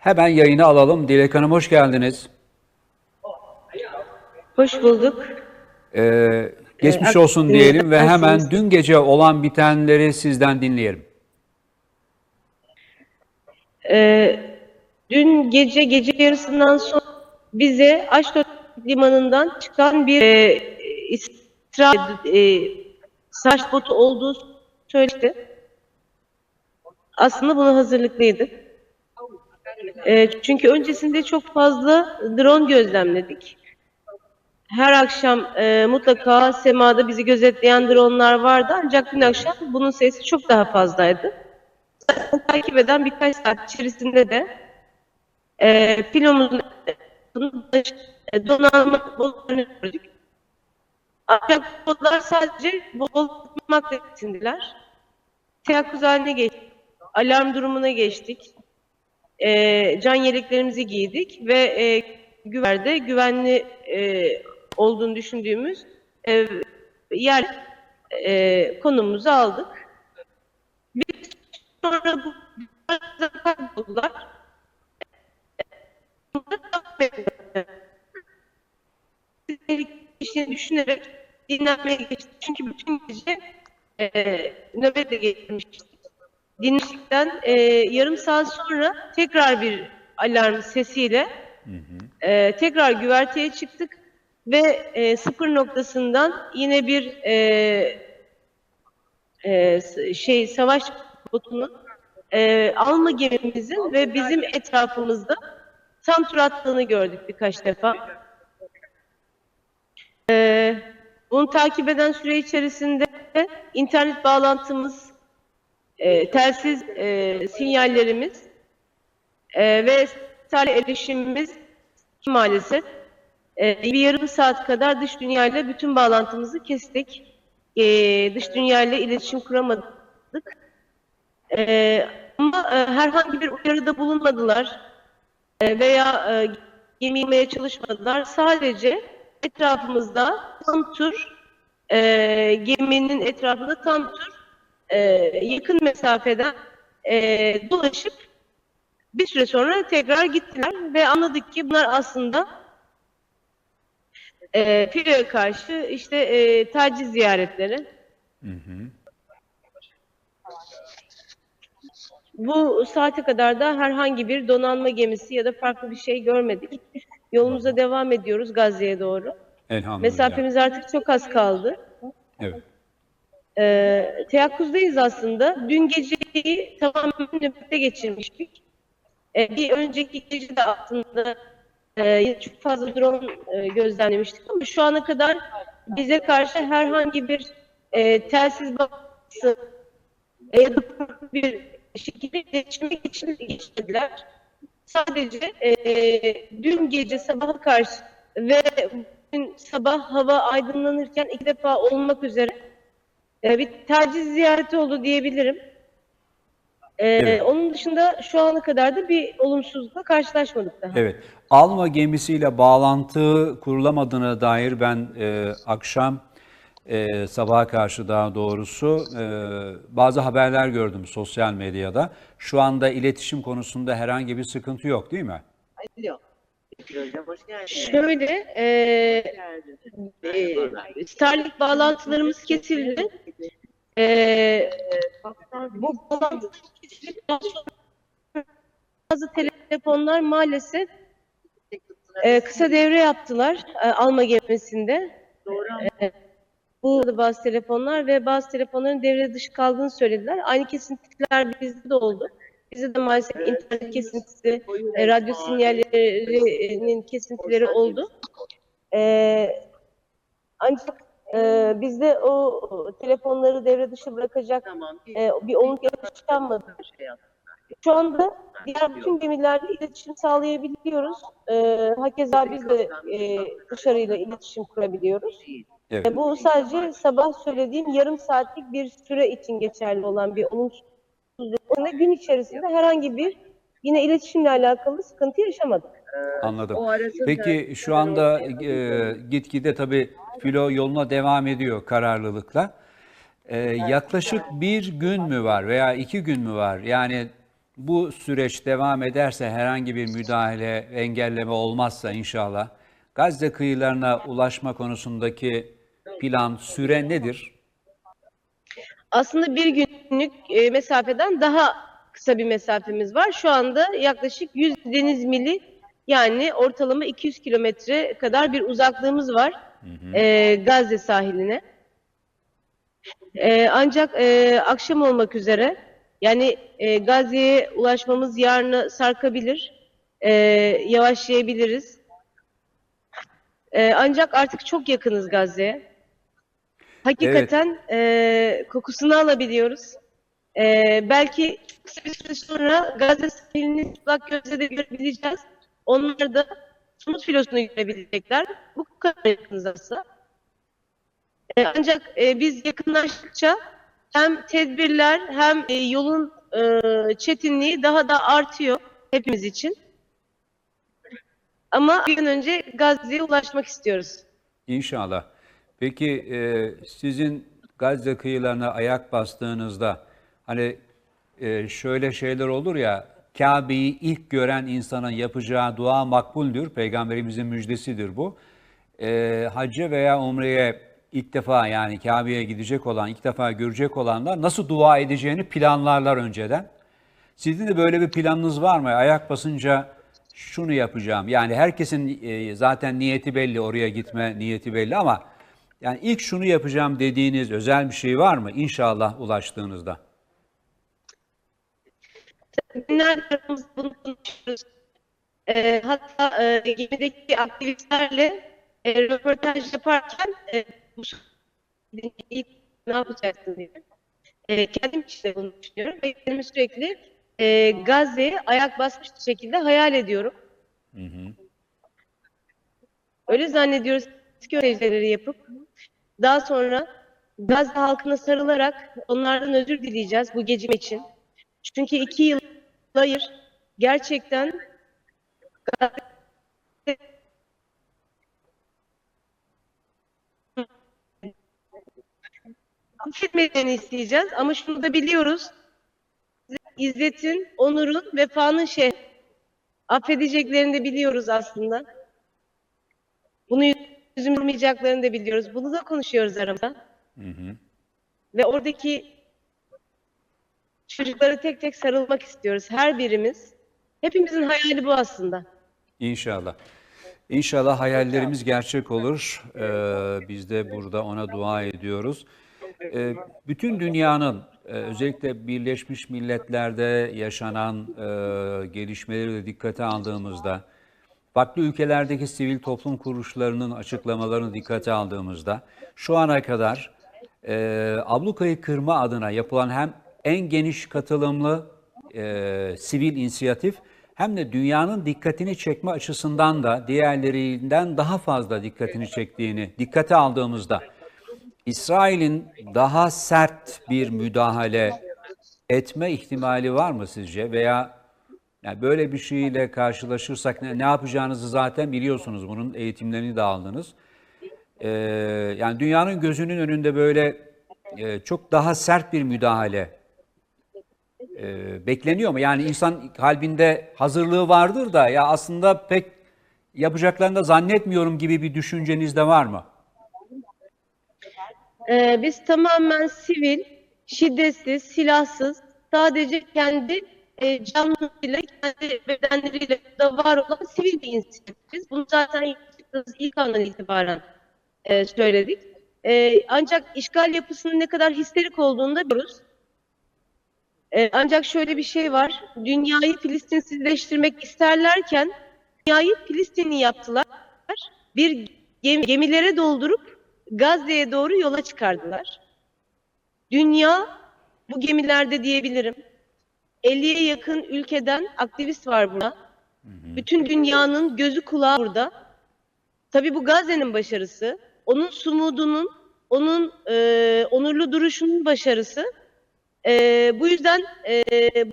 Hemen yayını alalım. Dilek Hanım hoş geldiniz. Hoş bulduk. Ee, geçmiş Ee, olsun diyelim ve hemen dün gece olan bitenleri sizden dinleyelim. Ee, dün gece gece yarısından sonra bize Aşdod limanından çıkan bir e, İsrail e, savaş botu olduğu söyledi. Aslında buna hazırlıklıydık. E, çünkü öncesinde çok fazla drone gözlemledik. Her akşam e, mutlaka semada bizi gözetleyen dronlar vardı ancak dün akşam bunun sayısı çok daha fazlaydı. takip eden birkaç saat içerisinde de e, filomuzun e, donanma botlarını gördük. Ancak botlar sadece bol tutmakla yetindiler. Teyakkuz haline geçtik. Alarm durumuna geçtik. E, can yeleklerimizi giydik ve e, güverde güvenli e, olduğunu düşündüğümüz e, yer e, konumumuzu aldık. Sonra bu kayboldular. işini düşünerek dinlenmeye geçtik. Çünkü bütün gece e, nöbetle geçirmiştik. Dinledikten e, yarım saat sonra tekrar bir alarm sesiyle e, tekrar güverteye çıktık ve e, sıfır noktasından yine bir e, e, şey savaş botunun e, alma gemimizin ve bizim etrafımızda tam tur attığını gördük birkaç defa. E, bunu takip eden süre içerisinde internet bağlantımız, e, telsiz e, sinyallerimiz e, ve sahile erişimimiz maalesef e, bir yarım saat kadar dış dünyayla bütün bağlantımızı kestik. E, dış dünyayla iletişim kuramadık. E, ama e, herhangi bir uyarıda bulunmadılar E, veya e, gemi çalışmadılar. Sadece etrafımızda tam tur e, geminin etrafında tam tur e, yakın mesafeden e, dolaşıp bir süre sonra tekrar gittiler ve anladık ki bunlar aslında e, filoya karşı işte e, taciz ziyaretleri. Bu saate kadar da herhangi bir donanma gemisi ya da farklı bir şey görmedik. Yolumuza devam ediyoruz Gazze'ye doğru. Elhamdülillah. Mesafemiz artık çok az kaldı. Evet. Ee, teyakkuzdayız aslında. Dün geceyi tamamen nöbette geçirmiştik. Ee, bir önceki gece de aslında e, çok fazla drone e, gözlemlemiştik ama şu ana kadar bize karşı herhangi bir e, telsiz baskısı e, ya da bir şekilde iletişime geçirdiler. Sadece e, dün gece sabaha karşı ve bugün sabah hava aydınlanırken iki defa olmak üzere e, bir taciz ziyareti oldu diyebilirim. E, Evet. Onun dışında şu ana kadar da bir olumsuzlukla karşılaşmadık daha. Evet. Alma gemisiyle bağlantı kurulamadığına dair ben e, akşam e, sabaha karşı daha doğrusu e, bazı haberler gördüm sosyal medyada. Şu anda iletişim konusunda herhangi bir sıkıntı yok değil mi? Alo. Peki hocam hoş geldiniz. Şöyle, e, e, Starlink bağlantılarımız kesildi. E, bu bazı telefonlar maalesef e, kısa devre yaptılar e, alma gemisinde. Doğru Bu da bazı telefonlar ve bazı telefonların devre dışı kaldığını söylediler. Aynı kesintiler bizde de oldu. Bizde de maalesef internet kesintisi, e, radyo sinyallerinin kesintileri oldu. E, ancak e, bizde o telefonları devre dışı bırakacak Tamam. e, bir olumlu yaşanmadı. Şey. Şu anda diğer bütün gemilerle iletişim sağlayabiliyoruz. E, hakeza biz de e, dışarıyla iletişim kurabiliyoruz. Evet. E, Bu sadece sabah söylediğim yarım saatlik bir süre için geçerli olan bir olumsuzluk. Onda gün içerisinde herhangi bir yine iletişimle alakalı sıkıntı yaşamadık. Anladım. O arasında- Peki şu anda e, gitgide tabii filo yoluna devam ediyor kararlılıkla. E, yaklaşık bir gün mü var veya iki gün mü var? Yani bu süreç devam ederse herhangi bir müdahale, engelleme olmazsa inşallah Gazze kıyılarına ulaşma konusundaki plan, süre nedir? Aslında bir günlük e, mesafeden daha kısa bir mesafemiz var. Şu anda yaklaşık 100 deniz mili yani ortalama 200 kilometre kadar bir uzaklığımız var e, Gazze sahiline. E, ancak e, akşam olmak üzere yani e, Gazze'ye ulaşmamız yarını sarkabilir, e, yavaşlayabiliriz. E, ancak artık çok yakınız Gazze'ye. Hakikaten e, kokusunu alabiliyoruz. E, belki kısa bir süre sonra Gazze sahilini çıplak gözle de görebileceğiz. Onlar da somut filosunu görebilecekler. Bu kadar yakınız aslında. E, ancak e, biz yakınlaştıkça hem tedbirler hem e, yolun e, çetinliği daha da artıyor hepimiz için. Ama bir an önce Gazze'ye ulaşmak istiyoruz. İnşallah. Peki e, sizin Gazze kıyılarına ayak bastığınızda hani e, şöyle şeyler olur ya Kabe'yi ilk gören insanın yapacağı dua makbuldür. Peygamberimizin müjdesidir bu. E, hacca veya umreye ilk defa yani Kabe'ye gidecek olan, ilk defa görecek olanlar nasıl dua edeceğini planlarlar önceden. Sizin de böyle bir planınız var mı? Ayak basınca şunu yapacağım. Yani herkesin e, zaten niyeti belli, oraya gitme niyeti belli ama yani ilk şunu yapacağım dediğiniz özel bir şey var mı? İnşallah ulaştığınızda. Günlerdir aramızda bunu konuşuyoruz. Ee, hatta e, gemideki aktivistlerle e, röportaj yaparken e, bu ilk ne yapacaksın diye. E, kendim için de bunu düşünüyorum ve kendimi sürekli e, Gazze'ye ayak basmış bir şekilde hayal ediyorum. Öyle zannediyoruz ki öğrencileri yapıp daha sonra Gazze halkına sarılarak onlardan özür dileyeceğiz bu gecim için. Çünkü iki yıl hayır gerçekten affetmelerini isteyeceğiz ama şunu da biliyoruz. İzzet'in, onurun, vefanın şehri. Affedeceklerini de biliyoruz aslında. Bunu yüzüm vurmayacaklarını da biliyoruz. Bunu da konuşuyoruz aramızda. Ve oradaki çocuklara tek tek sarılmak istiyoruz. Her birimiz. Hepimizin hayali bu aslında. İnşallah. İnşallah hayallerimiz gerçek olur. Ee, biz de burada ona dua ediyoruz. Ee, bütün dünyanın e, özellikle Birleşmiş Milletler'de yaşanan e, gelişmeleri de dikkate aldığımızda, farklı ülkelerdeki sivil toplum kuruluşlarının açıklamalarını dikkate aldığımızda, şu ana kadar e, ablukayı kırma adına yapılan hem en geniş katılımlı e, sivil inisiyatif hem de dünyanın dikkatini çekme açısından da diğerlerinden daha fazla dikkatini çektiğini dikkate aldığımızda İsrail'in daha sert bir müdahale etme ihtimali var mı sizce? Veya yani böyle bir şeyle karşılaşırsak ne, ne yapacağınızı zaten biliyorsunuz. Bunun eğitimlerini de aldınız. Ee, yani dünyanın gözünün önünde böyle e, çok daha sert bir müdahale e, bekleniyor mu? Yani insan kalbinde hazırlığı vardır da ya aslında pek yapacaklarını da zannetmiyorum gibi bir düşünceniz de var mı? Ee, biz tamamen sivil, şiddetsiz, silahsız, sadece kendi e, canlılığıyla, kendi bedenleriyle da var olan sivil bir inisiyatifiz. Bunu zaten ilk andan itibaren e, söyledik. E, ancak işgal yapısının ne kadar histerik olduğunu da biliyoruz. E, ancak şöyle bir şey var. Dünyayı Filistinsizleştirmek isterlerken dünyayı Filistinli yaptılar. Bir gemi- gemilere doldurup Gazze'ye doğru yola çıkardılar. Dünya bu gemilerde diyebilirim. 50'ye yakın ülkeden aktivist var burada. Bütün dünyanın gözü kulağı burada. Tabii bu Gazze'nin başarısı, onun sumudunun, onun e, onurlu duruşunun başarısı. E, bu yüzden e,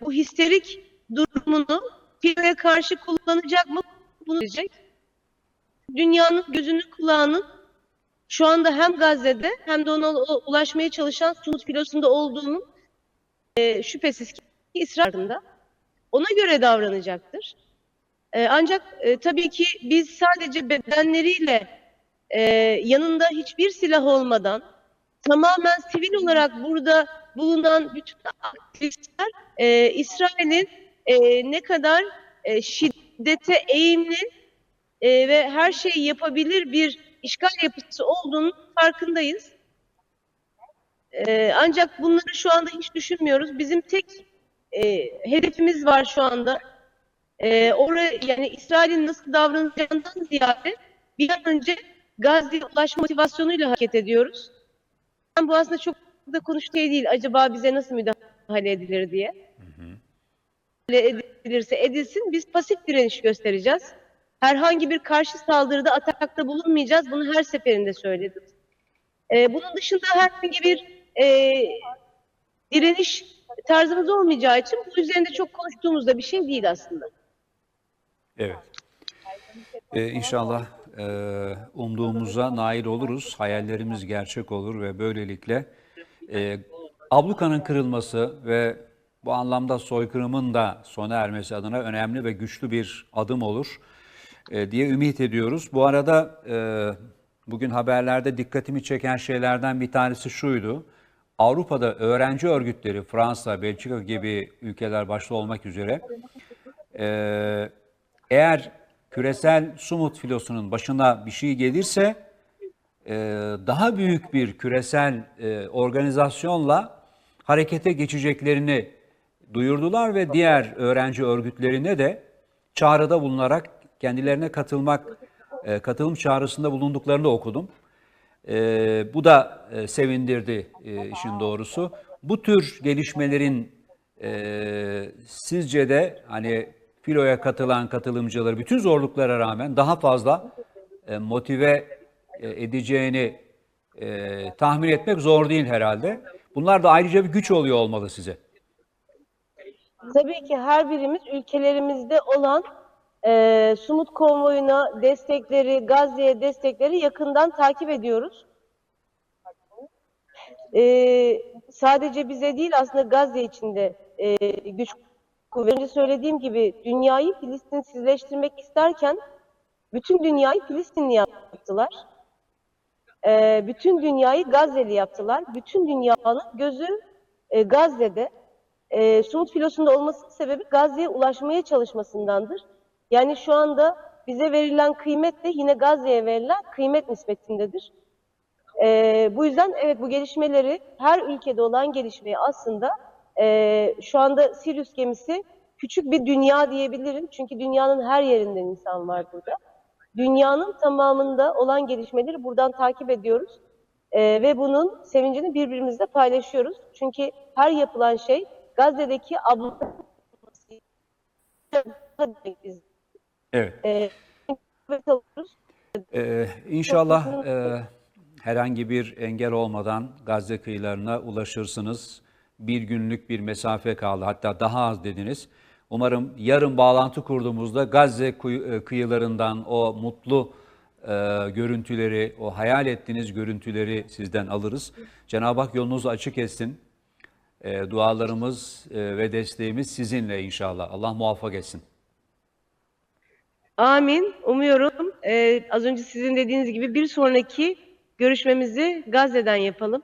bu histerik durumunu FİO'ya karşı kullanacak mı? Bunu diyecek. Dünyanın gözünün kulağının şu anda hem Gazze'de hem de ona ulaşmaya çalışan Sumut filosunda olduğunun e, şüphesiz ki İsrail'de. ona göre davranacaktır. E, ancak e, tabii ki biz sadece bedenleriyle e, yanında hiçbir silah olmadan tamamen sivil olarak burada bulunan bütün aktivistler e, İsrail'in e, ne kadar e, şiddete eğimli e, ve her şeyi yapabilir bir işgal yapısı olduğunu farkındayız. E, ancak bunları şu anda hiç düşünmüyoruz. Bizim tek e, hedefimiz var şu anda. E, oraya yani İsrail'in nasıl davranacağından ziyade bir an önce Gazze'ye ulaşma motivasyonuyla hareket ediyoruz. Ben bu aslında çok da konuştuğu şey değil. Acaba bize nasıl müdahale edilir diye. Müdahale edilirse edilsin. Biz pasif direniş göstereceğiz. Herhangi bir karşı saldırıda atakta bulunmayacağız. Bunu her seferinde söyledim. Ee, bunun dışında herhangi bir e, direniş tarzımız olmayacağı için bu üzerinde çok konuştuğumuzda bir şey değil aslında. Evet. Ee, inşallah e, umduğumuza nail oluruz, hayallerimiz gerçek olur ve böylelikle e, ablukanın kırılması ve bu anlamda soykırımın da sona ermesi adına önemli ve güçlü bir adım olur e, diye ümit ediyoruz. Bu arada e, bugün haberlerde dikkatimi çeken şeylerden bir tanesi şuydu. Avrupa'da öğrenci örgütleri, Fransa, Belçika gibi ülkeler başta olmak üzere ee, eğer küresel sumut filosunun başına bir şey gelirse e, daha büyük bir küresel e, organizasyonla harekete geçeceklerini duyurdular ve diğer öğrenci örgütlerine de çağrıda bulunarak kendilerine katılmak e, katılım çağrısında bulunduklarını okudum. E, bu da e, sevindirdi e, işin doğrusu. Bu tür gelişmelerin e, sizce de hani filoya katılan katılımcıları bütün zorluklara rağmen daha fazla e, motive e, edeceğini e, tahmin etmek zor değil herhalde. Bunlar da ayrıca bir güç oluyor olmalı size. Tabii ki her birimiz ülkelerimizde olan e, Sumut konvoyuna destekleri, Gazze'ye destekleri yakından takip ediyoruz. E, sadece bize değil aslında Gazze içinde e, güç kuvveti. Söylediğim gibi dünyayı Filistinsizleştirmek isterken bütün dünyayı Filistinli yaptılar. E, bütün dünyayı Gazze'li yaptılar. Bütün dünyanın gözü e, Gazze'de e, Sumut filosunda olmasının sebebi Gazze'ye ulaşmaya çalışmasındandır. Yani şu anda bize verilen kıymet de yine Gazze'ye verilen kıymet nispetindedir. E, bu yüzden evet bu gelişmeleri her ülkede olan gelişmeyi aslında e, şu anda Sirius gemisi küçük bir dünya diyebilirim. Çünkü dünyanın her yerinden insan var burada. Dünyanın tamamında olan gelişmeleri buradan takip ediyoruz. Ee, ve bunun sevincini birbirimizle paylaşıyoruz. Çünkü her yapılan şey Gazze'deki biz Evet. e, alıyoruz. Ee, inşallah e, herhangi bir engel olmadan Gazze kıyılarına ulaşırsınız. Bir günlük bir mesafe kaldı. Hatta daha az dediniz. Umarım yarın bağlantı kurduğumuzda Gazze kıyılarından o mutlu e, görüntüleri, o hayal ettiğiniz görüntüleri sizden alırız. Cenab-ı Hak yolunuzu açık etsin. E, dualarımız e, ve desteğimiz sizinle inşallah. Allah muvaffak etsin. Amin. Umuyorum e, az önce sizin dediğiniz gibi bir sonraki görüşmemizi Gazze'den yapalım.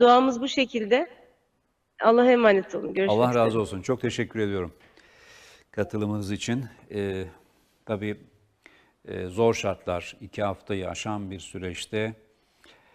Duamız bu şekilde. Allah'a emanet olun. Görüşmek Allah üzere. razı olsun. Çok teşekkür ediyorum katılımınız için. Ee, tabii e, zor şartlar, iki haftayı aşan bir süreçte